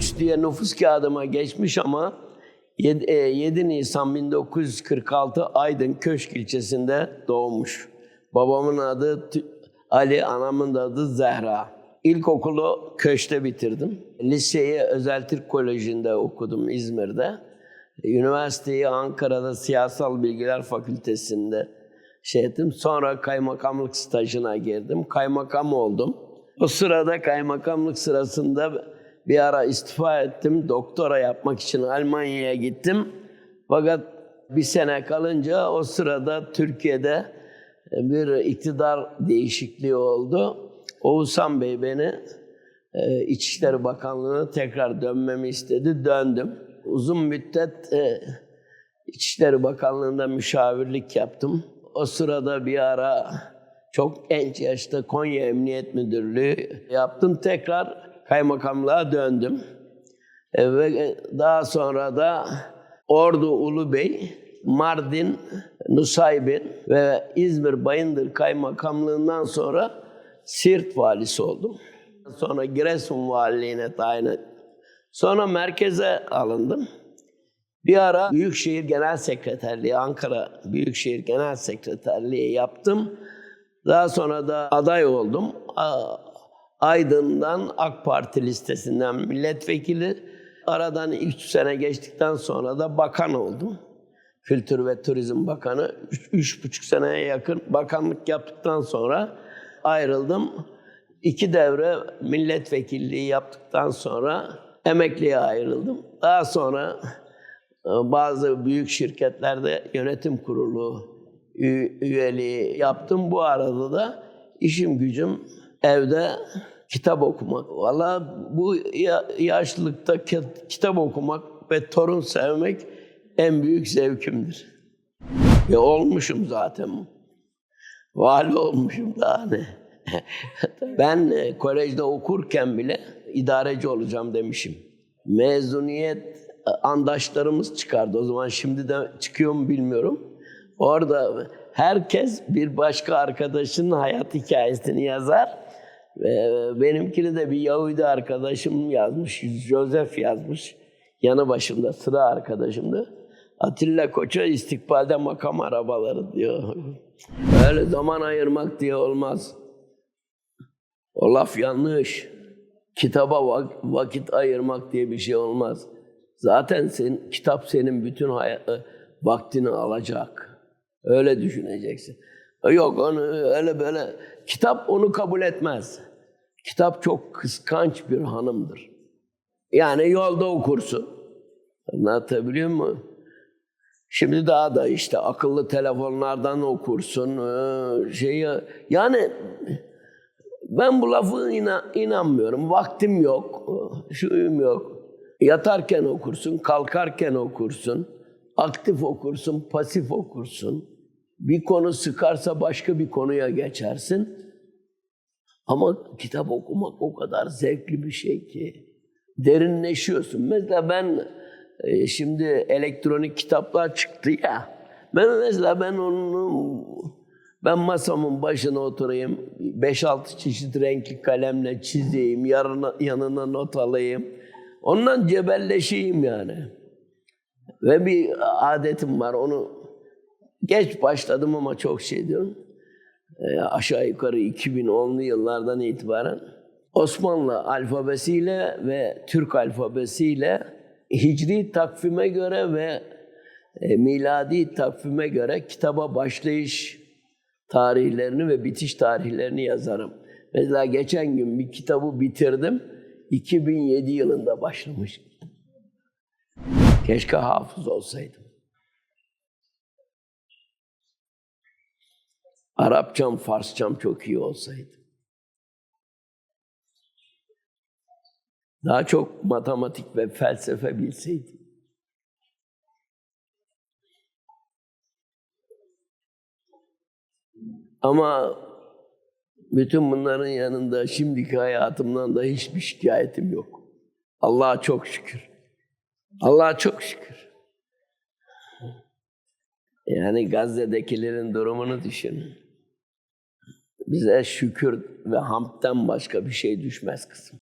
Kudüs diye nüfus kağıdıma geçmiş ama 7, 7 Nisan 1946 Aydın Köşk ilçesinde doğmuş. Babamın adı Ali, anamın da adı Zehra. İlkokulu Köşk'te bitirdim. Liseyi Özel Türk Koleji'nde okudum İzmir'de. Üniversiteyi Ankara'da Siyasal Bilgiler Fakültesi'nde şey ettim. Sonra kaymakamlık stajına girdim. Kaymakam oldum. O sırada kaymakamlık sırasında bir ara istifa ettim. Doktora yapmak için Almanya'ya gittim. Fakat bir sene kalınca o sırada Türkiye'de bir iktidar değişikliği oldu. Oğuzhan Bey beni e, İçişleri Bakanlığı'na tekrar dönmemi istedi. Döndüm. Uzun müddet e, İçişleri Bakanlığı'nda müşavirlik yaptım. O sırada bir ara çok genç yaşta Konya Emniyet Müdürlüğü yaptım. Tekrar kaymakamlığa döndüm. E, ve daha sonra da Ordu Ulubey, Mardin Nusaybin ve İzmir Bayındır Kaymakamlığından sonra Siirt valisi oldum. Sonra Giresun valiliğine tayin. Sonra merkeze alındım. Bir ara Büyükşehir Genel Sekreterliği, Ankara Büyükşehir Genel Sekreterliği yaptım. Daha sonra da aday oldum. Aydın'dan AK Parti listesinden milletvekili. Aradan üç sene geçtikten sonra da bakan oldum. Kültür ve Turizm Bakanı. Üç, üç buçuk seneye yakın bakanlık yaptıktan sonra ayrıldım. İki devre milletvekilliği yaptıktan sonra emekliye ayrıldım. Daha sonra e, bazı büyük şirketlerde yönetim kurulu üyeliği yaptım. Bu arada da işim gücüm evde kitap okumak. Valla bu ya- yaşlılıkta ki- kitap okumak ve torun sevmek en büyük zevkimdir. Ve olmuşum zaten. Vali olmuşum daha ne. ben e, kolejde okurken bile idareci olacağım demişim. Mezuniyet e, andaşlarımız çıkardı. O zaman şimdi de çıkıyor mu bilmiyorum. Orada herkes bir başka arkadaşının hayat hikayesini yazar. Benimkini de bir Yahudi arkadaşım yazmış, Joseph yazmış. Yanı başımda sıra arkadaşımdı. Atilla Koç'a istikbalde makam arabaları diyor. Öyle zaman ayırmak diye olmaz. O laf yanlış. Kitaba vak- vakit ayırmak diye bir şey olmaz. Zaten sen, kitap senin bütün e, vaktini alacak. Öyle düşüneceksin. Yok onu öyle böyle. Kitap onu kabul etmez. Kitap çok kıskanç bir hanımdır. Yani yolda okursun. Anlatabiliyor muyum? Şimdi daha da işte akıllı telefonlardan okursun. ee, Şeyi, yani ben bu lafı ina- inanmıyorum. Vaktim yok, şuyum yok. Yatarken okursun, kalkarken okursun. Aktif okursun, pasif okursun. Bir konu sıkarsa başka bir konuya geçersin. Ama kitap okumak o kadar zevkli bir şey ki. Derinleşiyorsun. Mesela ben e, şimdi elektronik kitaplar çıktı ya. Ben mesela ben onu ben masamın başına oturayım. 5-6 çeşit renkli kalemle çizeyim. Yarına, yanına not alayım. Ondan cebelleşeyim yani. Ve bir adetim var. Onu geç başladım ama çok şey diyorum. E, aşağı yukarı 2010'lu yıllardan itibaren Osmanlı alfabesiyle ve Türk alfabesiyle hicri takvime göre ve e, miladi takvime göre kitaba başlayış tarihlerini ve bitiş tarihlerini yazarım. Mesela geçen gün bir kitabı bitirdim. 2007 yılında başlamış. Keşke hafız olsaydım. Arapçam, Farsçam çok iyi olsaydı. Daha çok matematik ve felsefe bilseydim. Ama bütün bunların yanında şimdiki hayatımdan da hiçbir şikayetim yok. Allah'a çok şükür. Allah'a çok şükür. Yani Gazze'dekilerin durumunu düşünün. Bize şükür ve hamdten başka bir şey düşmez kızım.